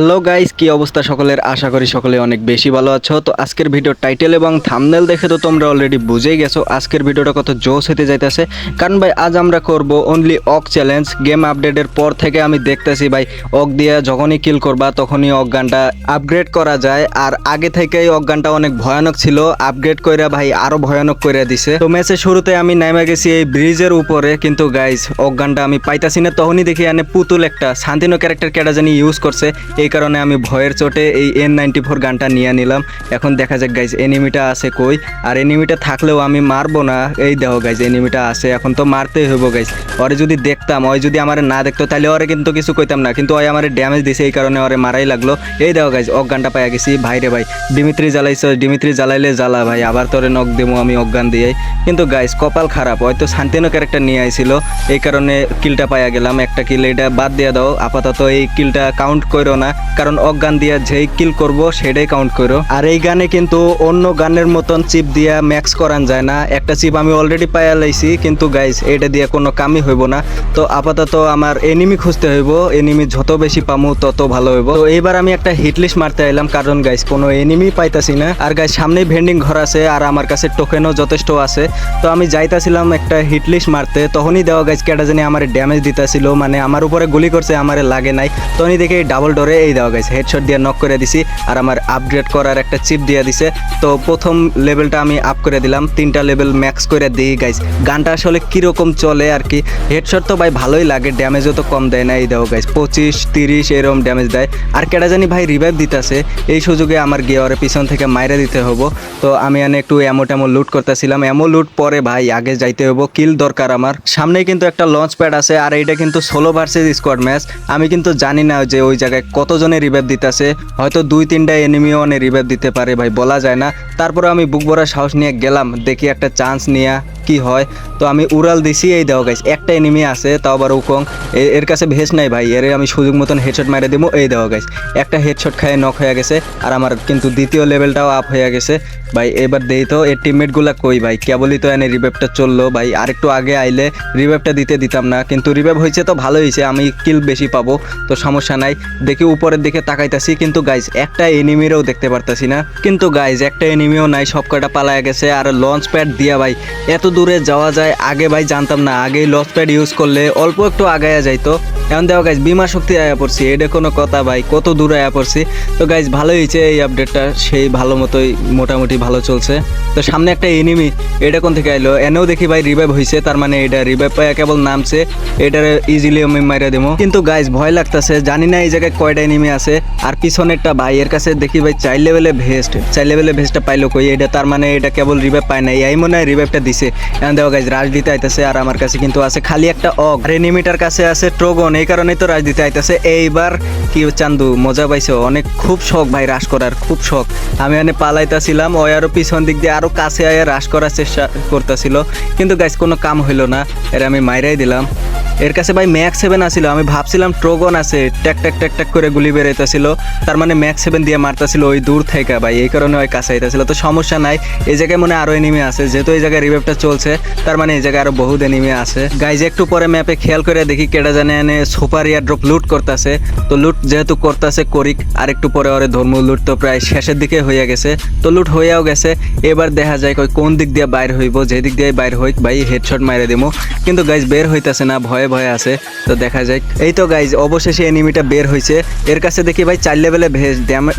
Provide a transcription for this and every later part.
Hello guys কি অবস্থা সকলের? আশা করি সকলে অনেক বেশি ভালো আছো। তো আজকের ভিডিও টাইটেল এবং থামনেল দেখে তো তোমরা অলরেডি বুঝেই গেছো আজকের ভিডিওটা কত জোস হতে যাইতেছে। কারণ ভাই, আজ আমরা করব অনলি অক চ্যালেঞ্জ গেম আপডেটের পর থেকে আমি দেখতেছি ভাই অক দিয়ে যখনই কিল করবা তখনই অক গানটা আপগ্রেড করা যায়। আর আগে থেকেই অক গানটা অনেক ভয়ানক ছিল আপগ্রেড কইরা ভাই আরও ভয়ানক করে দিছে। তো ম্যাচের শুরুতে আমি নেমে গেছি এই ব্রিজের উপরে, কিন্তু গাইস অক গানটা আমি পাইতাছি না। তখনই দেখি এনে পুতুল একটা শান্তিনো ক্যারেক্টার কেটা জানি ইউজ করছে। এই কারণে আমি ভয়ের চোটে এই এন নাইনটি ফোর গানটা নিয়ে নিলাম। এখন দেখা যাক গাইজ এনিমিটা আছে কই? আর এনিমিটা থাকলেও আমি মারবো না। এই দেখো গাইজ এনিমিটা আছে। এখন তো মারতেই হইব গাইজ ওরে যদি দেখতাম, ওই যদি আমার না দেখতো, তাহলে ওরে কিন্তু কিছু কইতাম না। কিন্তু ওই আমার ড্যামেজ দিছে, এই কারণে ওরে মারাই লাগল। এই দেখো গাইজ অজ্ঞানটা পাইয়া গেছি। ভাইরে ভাই ডিমিত্রি জ্বালাইছ ডিমিত্রি জ্বালাইলে জ্বালা, ভাই। আবার তোরে নখ দেবো আমি অজ্ঞান দিয়ে। কিন্তু গাইজ কপাল খারাপ। হয়তো শান্তিনো ক্যারেক্টার নিয়ে আইছিল। এই কারণে কিলটা পাইয়া গেলাম। একটা কিল এটা বাদ দিয়ে দাও। আপাতত এই কিলটা কাউন্ট করো না। কারণ অজ্ঞান দিয়া যেই কিল করব সেটাই কাউন্ট করো। আর এই গানে কিন্তু অন্য গানের মতন চিপ দিয়া ম্যাক্স করান যায় না। একটা চিপ আমি অলরেডি পাইয়া লাইছি, কিন্তু গাইজ এটা দিয়ে কোনো কামই হইব না। তো আপাতত আমার এনিমি খুঁজতে হইব এনিমি যত বেশি পামু তত ভালো হইব। তো এইবার আমি একটা হিটলিস্ট মারতে আইলাম, কারণ গাইজ কোনো এনিমি পাইতাছি না। আর গাইজ সামনেই ভেন্ডিং ঘর আছে, আর আমার কাছে টোকেনও যথেষ্ট আছে। তো আমি যাইতাছিলাম একটা হিটলিস্ট মারতে, তখনই দেওয়া গাইজ কেটা জানি আমার ড্যামেজ দিতাছিল মানে আমার উপরে গুলি করছে, আমার লাগে নাই। তখনই দেখে ডাবল ডোরে এই দেওয়া গাইজ হেডশট দিয়ে নক করে দিছি আর আমার আপগ্রেড করার একটা চিপ দিয়ে দিছে। তো প্রথম লেভেলটা আমি আপ করে দিলাম, তিনটা লেভেল ম্যাক্স করে দিই গাইজ গানটা আসলে কীরকম চলে আর কি হেডশট তো ভাই ভালোই লাগে ড্যামেজও তো কম দেয় না, এই দেও গাইজ পঁচিশ, তিরিশ এরকম ড্যামেজ দেয়। আর কেটা জানি ভাই রিভাইভ দিতেছে, এই সুযোগে আমার গিয়ারে পিছন থেকে মাইরে দিতে হব। তো আমি এনে একটু এমো টেমো লুট করতেছিলাম এমো লুট পরে ভাই আগে যাইতে হব কিল দরকার আমার। সামনেই কিন্তু একটা লঞ্চ প্যাড আছে, আর এইটা কিন্তু ষোলো ভার্সেস স্কোয়াড ম্যাচ আমি কিন্তু জানি না যে ওই জায়গায় কতজনে রিভাইভ দিতেছে? হয়তো দুই তিনটা এনিমিও অনেক রিভাইভ দিতে পারে ভাই, বলা যায় না। তারপরে আমি বুক ভরা সাহস নিয়ে গেলাম, দেখি একটা চান্স নিয়ে। কি হয়? তো আমি উড়াল দিছি, এই দাও গাইস একটা এনিমি আছে, তাও আবার উকং। এর কাছে ভেস নাই ভাই, এর আমি সুযোগ মতন হেডশট মারে দেবো এই দেওয়া গাইস একটা হেডশট খায় নক হয়ে গেছে, আর আমার কিন্তু দ্বিতীয় লেভেলটাও আপ হয়ে গেছে। ভাই, এবার দেই তো, এর টিমমেটগুলা কই ভাই? কেবলই তো এনে রিভাইভটা চলল ভাই, আরেকটু আগে আইলে রিভাইভটা দিতে দিতাম না, কিন্তু রিভাইভ হয়েছে তো ভালো হয়েছে, আমি কিল বেশি পাবো, তো সমস্যা নাই। দেখি উপরের দিকে তাকাইতাছি, কিন্তু গাইজ একটা এনিমিরও দেখতে পারতাছি না। কিন্তু গাইজ একটা এনিমিও নাই সব কটা পালায় গেছে, আর লঞ্চ প্যাড দিয়া ভাই এত দূরে যাওয়া যায়। আগে ভাই জানতাম না আগে লস প্যাড ইউজ করলে অল্প একটু আগায়া যাইতো। এখন দেখো গাইজ বিমা শক্তি আয়া পড়ছি, এটা কোনো কথা ভাই, কত দূরে আয়া পড়ছি। তো গাইজ ভালো হয়েছে এই আপডেটটা সেই ভালো মতোই, মোটামুটি ভালো চলছে। তো সামনে একটা এনিমি এটা কোন থেকে আইলো? এনেও দেখি ভাই রিভাইভ হয়েছে তার মানে এটা রিভাইভ পাইয়া কেবল নামছে, এটার ইজিলি আমি মাইরা দেবো। কিন্তু গাইজ ভয় লাগতেছে, জানি না এই জায়গায় কয়টা এনিমি আছে, আর পিছনেরটা ভাই, এর কাছে দেখি ভাই, চার লেভেলে ভেস্ট চার লেভেলে ভেস্টটা পাইলো কই, এটা তার মানে এটা কেবল রিভাইভ পায় না এই মনে হয় রিভাইভটা দিছে। এখন দেখো গাইজ রাজ দিতে আইতেছে, আর আমার কাছে কিন্তু আছে খালি একটা অগ। আর এনিমিটার কাছে আছে ট্রোগন এই কারণেই তো রাজনীতি আইতেছে। এইবার কি চান্দু, মজা পাইছো? অনেক খুব শখ ভাই রাস করার, খুব শখ। আমি এনে পালাইতাছিলাম, ওই আরও পিছন দিক দিয়ে আরও কাছে আয়া রাস করার চেষ্টা করতেছিল। কিন্তু গাছ কোনো কাম হইল না। এর আমি মাইরাই দিলাম। এর কাছে ভাই ম্যাক্স সেভেন আসিল আমি ভাবছিলাম ট্রোগন আছে। ট্যাক ট্যাক ট্যাক ট্যাক করে গুলি বেরোইতেছিল। তার মানে ম্যাক্স সেভেন দিয়ে মারতেছিল ওই দূর থেকে ভাই। এই কারণে ওই কাছে আইতেছিল। তো সমস্যা নাই। এই জায়গায় মনে হয় আরও এনিমি আছে। যেহেতু এই জায়গায় রিভেভটা চলছে, তার মানে এই জায়গায় আরও বহুত এনিমি আছে। গাইজ একটু পরে ম্যাপে খেয়াল করে দেখি কেটা জানে এনে সুপার ইয়ার ড্রপ লুট করতেছে। তো লুট যেহেতু করতেছে করিক, আর একটু পরে ওরে ধর্ম লুট তো প্রায় শেষের দিকে হইয়া গেছে। তো লুট হইয়াও গেছে। এবার দেখা যায় কোন দিক দিয়ে বাইর হইব। যে দিক দিয়ে বাইর হইক, ভাই হেডশট মাইরে দিব কিন্তু গাইজ বের হইতেছে না, ভয়ে ভয়ে আছে, তো দেখা যায় এই তো গাইজ অবশেষে এনিমিটা বের হয়েছে এর কাছে দেখি ভাই চার লেভেলে ভেজ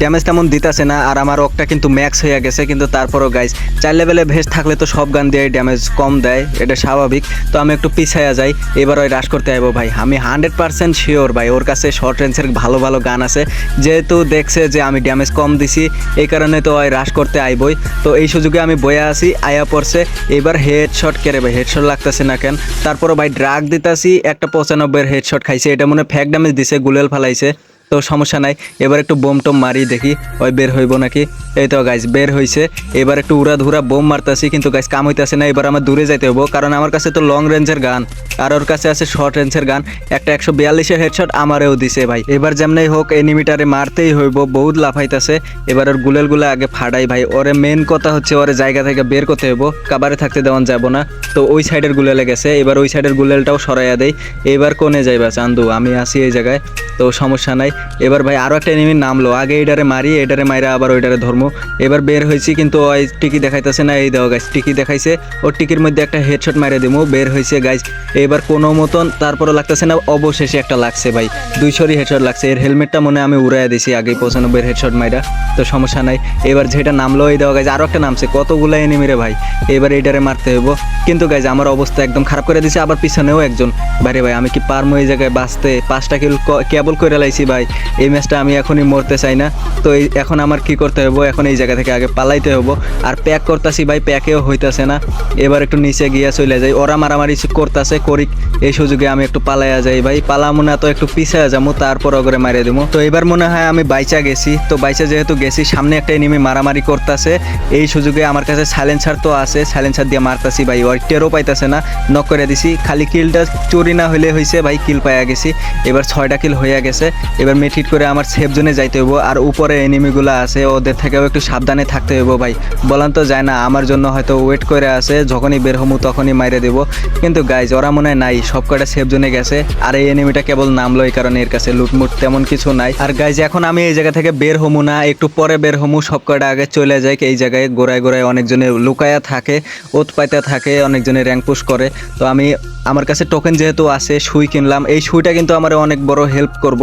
ড্যামেজ তেমন দিতাছে না, আর আমার অকটা কিন্তু ম্যাক্স হয়ে গেছে, কিন্তু তারপরও গাইজ চার লেভেলে ভেজ থাকলে তো সব গান দিয়ে ড্যামেজ কম দেয়, এটা স্বাভাবিক। তো আমি একটু পিছাইয়া যাই, এবার ওই রাশ করতে আইবো ভাই। আমি হান্ড্রেড পার্সেন্ট শিওর ভাই, ওর কাছে শর্ট রেঞ্জের ভালো ভালো গান আছে। যেহেতু দেখছে যে আমি ড্যামেজ কম দিছি, এই কারণে তো ওই রাশ করতে আইবই। তো এই সুযোগে আমি বয়া আছি, আয়া পড়ছে। এবার হেড শট কেড়ে ভাই হেড শট লাগতেছে না কেন? তারপরও ভাই ড্রাগ দিতাছি একটা পঁচানব্বইয়ের হেড শট খাইছে এটা মনে ফ্যাক ড্যামেজ দিছে গুলেল ফালাইছে। তো সমস্যা নাই। এবার একটু বোম টোম মারি দেখি, ওই বের হইব নাকি? এই তো গাইজ বের হইছে। এবার একটু উড়া ধুরা বোম মারতাছি, কিন্তু গাইজ কাম হইতাছে না, এবার আমার দূরে যাইতে হব কারণ আমার কাছে তো লং রেঞ্জের গান, আর ওর কাছে আছে শর্ট রেঞ্জের গান। একটা একশো বিয়াল্লিশের হেডশট আমারেও দিছে ভাই। এবার যেমনই হোক এনিমিটারে মারতেই হইব, বহুত লাফাইতাছে এবার ওর গুলেলগুলো আগে ফাড়াই ভাই, ওরে মেন কথা হচ্ছে ওরে জায়গা থেকে বের করতে হইব, কাবারে থাকতে দেওয়ান যাব না। তো ওই সাইডের গুলেলে গেছে, এবার ওই সাইডের গুলেলটাও সরাইয়া দেয় এবার কোনে যাইবা চান্দু, আমি আসি এই জায়গায়, তো সমস্যা নাই। এবার ভাই আরও একটা এনিমি নামলো। আগে এটারে মারি, এটারে মাইরা আবার ওইটারে ধর্ম। এবার বের হয়েছি কিন্তু ওই টিকি দেখাইতেছে না। এই দেওয়া গাছ টিকি দেখাইছে। ওর টিকির মধ্যে একটা হেডশট মারে দিমু। বের হয়েছে গাইজ এবার কোনো মতন তারপরে লাগতেছে না, অবশেষে একটা লাগছে ভাই। দুইশোরই হেডশট লাগছে। এর হেলমেটটা মনে আমি উড়াইয়া দিছি আগে পঁচানব্বই হেডশট মাইরা। তো সমস্যা নাই। এবার যেটা নামলো, এই দেওয়া গাইজ আরও একটা নামছে। কতগুলো এনিমি রে ভাই। এবার এইটারে মারতে হইব। কিন্তু গাইজ আমার অবস্থা একদম খারাপ করে দিছে। আবার পিছনেও একজন। বাইরে ভাই, আমি কি পারমো এই জায়গায় বাঁচতে? পাঁচটা কিল কেবল করে লাইছি ভাই। এই ম্যাচটা আমি এখনই মরতে চাই না। তো এই, এখন আমার কি করতে হইব? এখন এই জায়গা থেকে আগে পালাইতে হইব। আর প্যাক করতেছি ভাই প্যাকেও হইতাছে না। এবার একটু নিচে গিয়া চলে যাই। ওরা মারামারি করতেছে, করিক। এই সুযোগে আমি একটু পালাইয়া যাই ভাই। পালামো না তো একটু পিছিয়ে যাব তারপর ওগরে মারিয়ে দেবো তো এবার মনে হয় আমি বাইচা গেছি। তো বাইচা যেহেতু গেছি, সামনে একটা এনিমি মারামারি করতেছে। এই সুযোগে আমার কাছে সাইলেন্সার তো আছে। সাইলেন্সার দিয়ে মারতাছি ভাই। ওই টেরও পাইতাছে না। নক করে দিছি। খালি কিলটা চুরি না হলে হয়েছে ভাই কিল পাইয়া গেছি। এবার ছয়টা কিল হইয়া গেছে। এবার মেট্রিট করে আমার সেফ জোনে যাইতে হইব। আর উপরে এনিমিগুলো আছে, ওদের থেকেও একটু সাবধানে থাকতে হইব ভাই। বলান তো যায় না, আমার জন্য হয়তো ওয়েট করে আছে, যখনই বের হমু তখনই মাইরে দেবো। কিন্তু গাইজ ওরা মনে নাই সব কটা সেফ জোনে গেছে। আর এই এনিমিটা কেবল নামলো এই কারণে এর কাছে লুটমুট তেমন কিছু নাই। আর গাইজ এখন আমি এই জায়গা থেকে বের হমু না, একটু পরে বের হমু সব কটা আগে চলে যায় এই জায়গায় গোড়ায় গোড়ায় অনেকজনে লুকায়া থাকে, ওত পাইতে থাকে, অনেকজনে র্যাঙ্ক পুশ করে। তো আমি, আমার কাছে টোকেন যেহেতু আছে, সুই কিনলাম। এই সুইটা কিন্তু আমার অনেক বড় হেল্প করব।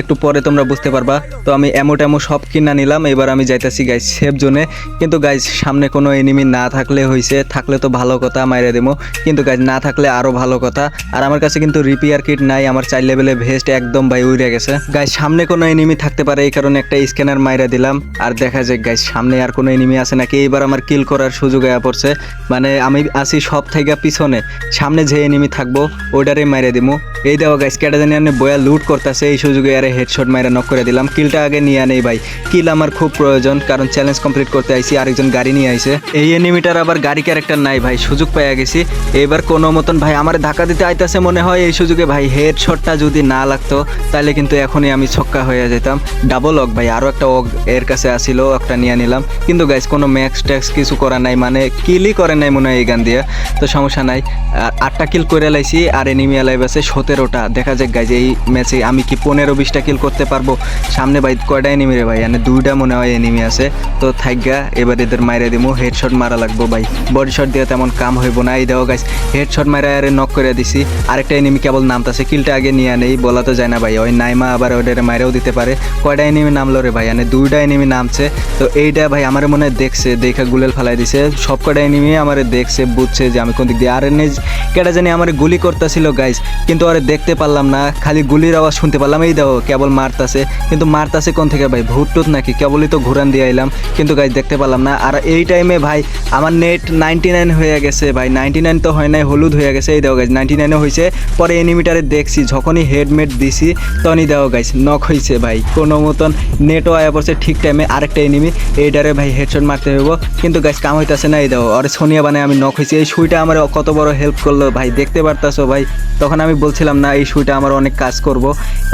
একটু পরে তোমরা বুঝতে পারবা। তো আমি এমো টেমো সব কিনা নিলাম, এবার আমি যাইতেছি গাইজ সেফ জোনে কিন্তু গাইজ সামনে কোনো এনিমি না থাকলে হয়েছে থাকলে তো ভালো কথা, মাইরে দেবো কিন্তু গাইজ না থাকলে আরও ভালো কথা। আর আমার কাছে কিন্তু রিপেয়ার কিট নাই, আমার চার লেভেলে ভেস্ট একদম ভাই উড়ে গেছে। গাইজ সামনে কোনো এনিমি থাকতে পারে, এই কারণে একটা স্ক্যানার মাইরা দিলাম। আর দেখা যায় গাইজ সামনে আর কোনো এনিমি আছে নাকি? এইবার আমার কিল করার সুযোগ আয়া পড়ছে। মানে আমি আছি সব থেকে পিছনে। সামনে যে এনিমি থাকব ওইটারে মাইরে দিমু। এই দেওয়া গাইজ কেটে জানি বয়া লুট করতেছে, এই সুযোগে আরে হেডশট মাইরা নক করে দিলাম। কিলটা আগে নিয়ে নেই ভাই। কিল আমার খুব প্রয়োজন, কারণ চ্যালেঞ্জ কমপ্লিট করতে আইছি, আরেকজন গাড়ি নিয়ে আইছে। এই এনিমিটার আবার গাড়ি ক্যারেক্টার নাই ভাই, সুযোগ পেয়ে গেছি। এবার কোনো মতন ভাই আমার ধাক্কা দিতে আইতাছে মনে হয়, এই সুযোগে ভাই হেডশটটা যদি না লাগতো তাহলে কিন্তু এখনই আমি ছক্কা হয়ে যেতাম। ডাবল অক ভাই আরও একটা অক এর কাছে আসিল, একটা নিয়ে নিলাম। কিন্তু গাইজ কোনো ম্যাক্স ট্যাক্স কিছু করা নাই মানে কিলই করে নাই মনে হয় এই গান দিয়ে। তো সমস্যা নাই। আর আটটা কিল করে লাইছি, আর এনিমি আলাইভ আছে সতেরোটা। দেখা যাক গাইজ এই ম্যাচে আমি কি পনেরো, বিশটা কিল করতে পারব। সামনে ভাই কয়টা এনিমি রে ভাই? মানে দুইটা মনে হয় এনিমি আছে। তো থাকগা এবার এদের মাইরে দিমু। হেডশট মারা লাগবো ভাই। বডি শট দিয়ে তেমন কাম হইব না। এই দেওয়া গাইজ হেডশট মারা আরে নক করে দিছি। আরেকটা এনিমি কেবল নামতাছে। কিলটা আগে নিয়ে নেই, বলা তো যায় না ভাই। ওই নাইমা আবার ওদের মাইরেও দিতে পারে। কয়টা এনিমি নামলো রে ভাই? মানে দুইটা এনিমি নামছে। তো এইটা ভাই আমার মনে হয় দেখছে, দেখা গুলেল ফালাই দিছে। সব কটা এনিমি আমার দেখছে, বুঝছে যে আমি কোন দিক দিয়ে। আর এনে কেটা জানি আমার গুলি করতেছিল গাইস কিন্তু আরে দেখতে পারলাম না। খালি গুলির আওয়াজ শুনতে পারলাম। এই দাও কেবল মারতাছে কিন্তু মারতাছে কোন থেকে ভাই? ভুট টুত নাকি? কেবলই তো ঘুরান দিয়ে আইলাম। কিন্তু গাইজ দেখতে পারলাম না। আর এই টাইমে ভাই, আমার নেট নাইনটি নাইন হয়ে গেছে ভাই। নাইনটি নাইন তো হয় নাই, হলুদ হয়ে গেছে। এই দাও গাইজ নাইনটি নাইনও হয়েছে পরে এনিমিটারে দেখছি, যখনই হেডমেট দিছি, তখনই দাও গাইজ নক হয়েছে ভাই। কোনো মতন নেটও আয়া পড়ছে ঠিক টাইমে আরেকটা এনিমি এইটারে ভাই হেডশট মারতে হইব। কিন্তু গাইজ কাম হইতাছে না, এই দাও আর সোনিয়া বানায় আমি নক হয়েছি এই সুইটা আমার কত বড় হেল্প করল ভাই। দেখতে পারতাছো ভাই। তখন আমি বলছিলাম না, এই সুইটা আমার অনেক কাজ করব।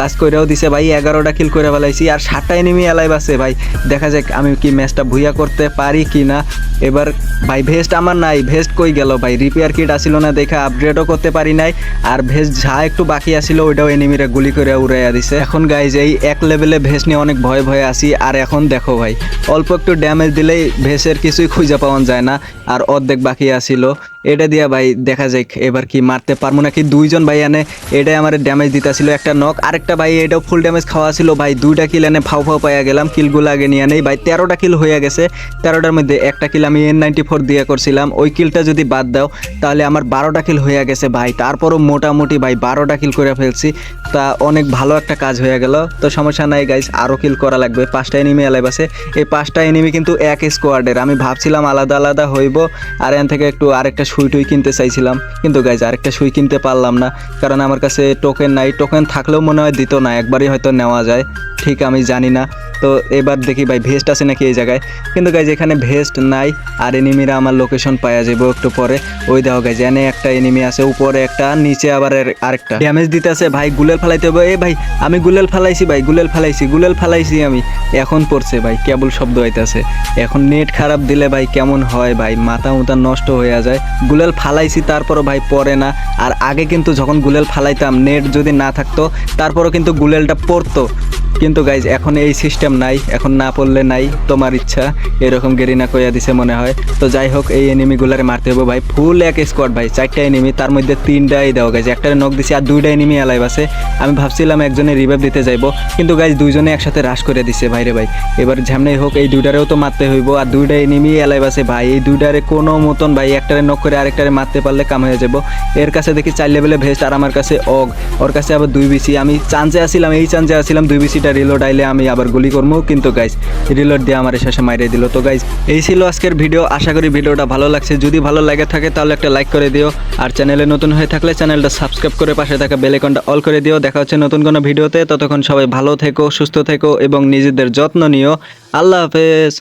কাজ করেও দিছে ভাই। এগারোটা কিল করে ফেলাইছি। আর সাতটা এনিমি অ্যালাইভ আছে ভাই। দেখা যাক আমি কি ম্যাচটা ভুইয়া করতে পারি কি না এবার ভাই ভেস্ট আমার নাই। ভেস্ট কই গেল ভাই? রিপেয়ার কিট আসিল না, দেখে আপগ্রেডও করতে পারি নাই। আর ভেস্ট যা একটু বাকি আসিল ওইটাও এনিমিরা গুলি করে উড়াইয়া দিছে। এখন গাইজ এই এক লেভেলে ভেস্ট নিয়ে অনেক ভয় ভয়ে আসি আর এখন দেখো ভাই, অল্প একটু ড্যামেজ দিলেই ভেসের কিছুই খুঁজে পাওয়া যায় না। আর অর্ধেক বাকি আসিল এটা দিয়া ভাই দেখা যাক এবার কি মারতে পারব নাকি। দুইজন ভাই এনে এটাই আমার ড্যামেজ দিতেছিল, একটা নক আরেকটা ভাই এটাও ফুল ড্যামেজ খাওয়া ছিল ভাই দুইটা কিল এনে ফাউ ফাউ পাইয়া গেলাম কিলগুলো আগে নিয়ে নেই। ভাই তেরোটা কিল হয়ে গেছে, তেরোটার মধ্যে একটা কিল আমি এন নাইনটি ফোর দিয়ে করছিলাম। ওই কিলটা যদি বাদ দাও, তাহলে আমার বারোটা কিল হয়ে গেছে ভাই। তারপরও মোটামুটি ভাই বারোটা কিল করে ফেলছি। তা অনেক ভালো একটা কাজ হয়ে গেল। তো সমস্যা নাই গাইস আরও কিল করা লাগবে। পাঁচটা এনিমি অ্যালাইভ আছে। এই পাঁচটা এনিমি কিন্তু এক স্কোয়াডের আমি ভাবছিলাম আলাদা আলাদা হইব, আর এন থেকে একটু আরেকটা সুই টুই কিনতে চাইছিলাম। কিন্তু গাইজ আরেকটা সুই কিনতে পারলাম না। কারণ আমার কাছে টোকেন নাই। টোকেন থাকলেও মনে হয় দিত না, একবারই হয়তো নেওয়া যায়। ঠিক আমি জানি না। তো এবার দেখি ভাই, ভেস্ট আছে নাকি এই জায়গায়? কিন্তু গাইজ এখানে ভেস্ট নাই, আর এনিমিরা আমার লোকেশন পাওয়া যাব একটু পরে। ওই দেখো গাইজ এনে একটা এনিমি আছে, উপরে একটা, নিচে আবার আরেকটা। ড্যামেজ দিতে আছে ভাই গুলেল ফালাইতে হবে। এ ভাই, আমি গুলেল ফালাইছি ভাই গুলেল ফালাইছি গুলেল ফালাইছি আমি। এখন পড়ছে ভাই, কেবল শব্দ হইতাছে এখন নেট খারাপ দিলে ভাই, কেমন হয় ভাই? মাথা মুথা নষ্ট হয়ে যায়। গুলেল ফালাইছি, তারপরও ভাই পড়ে না। আর আগে কিন্তু যখন গুলেল ফালাইতাম নেট যদি না থাকতো, তারপরও কিন্তু গুলেলটা পড়তো। কিন্তু গাইজ এখন এই সিস্টেম নাই, এখন না পড়লে নাই, তোমার ইচ্ছা। এরকম গেরিনা কইয়া দিছে মনে হয়। তো যাই হোক, এই এনিমিগুলারে মারতে হবে ভাই। ফুল এক স্কোয়াড ভাই, চারটা এনিমি তার মধ্যে তিনটাই দেওয়া গেছে। একটারে নক দিছি আর দুইটা এনিমি অ্যালাইভ আছে। আমি ভাবছিলাম একজনে রিভাইভ দিতে যাইবো, কিন্তু গাইজ দুইজনে একসাথে রাশ করে দিছে ভাইরে ভাই। এবার ঝামনাই হোক, এই দুইটারেও তো মারতে হইব। আর দুইটা এনিমি অ্যালাইভ আছে ভাই। এই দুইটারে কোনো মতন ভাই, একটারে নক করে আরেকটারে মারতে পারলে কাম হয়ে যাব এর কাছে দেখি চার লেভেলে ভেস্ট আর আমার কাছে অগ। ওর কাছে আবার দুই বিসি আমি চান্সে আসছিলাম এই চান্সে আসছিলাম দুই বিসিটা রিলোড আইলে আমি আবার গুলি করব কিন্তু গাইজ রিলোড দিয়ে আমার শেষে মাইরে দিল। তো গাইজ এই ছিল আজকের ভিডিও আশা করি ভিডিওটা ভালো লাগছে। যদি ভালো লাগে থাকে, তাহলে একটা লাইক করে দিও। আর চ্যানেলে নতুন হয়ে থাকলে চ্যানেলটা সাবস্ক্রাইব করে পাশে থাকা বেলেকনটা অল করে দিও। দেখা হচ্ছে নতুন কোনো ভিডিওতে ততক্ষণ সবাই ভালো থেকো, সুস্থ থেকো এবং নিজেদের যত্ন নিও। আল্লাহ হাফেজ।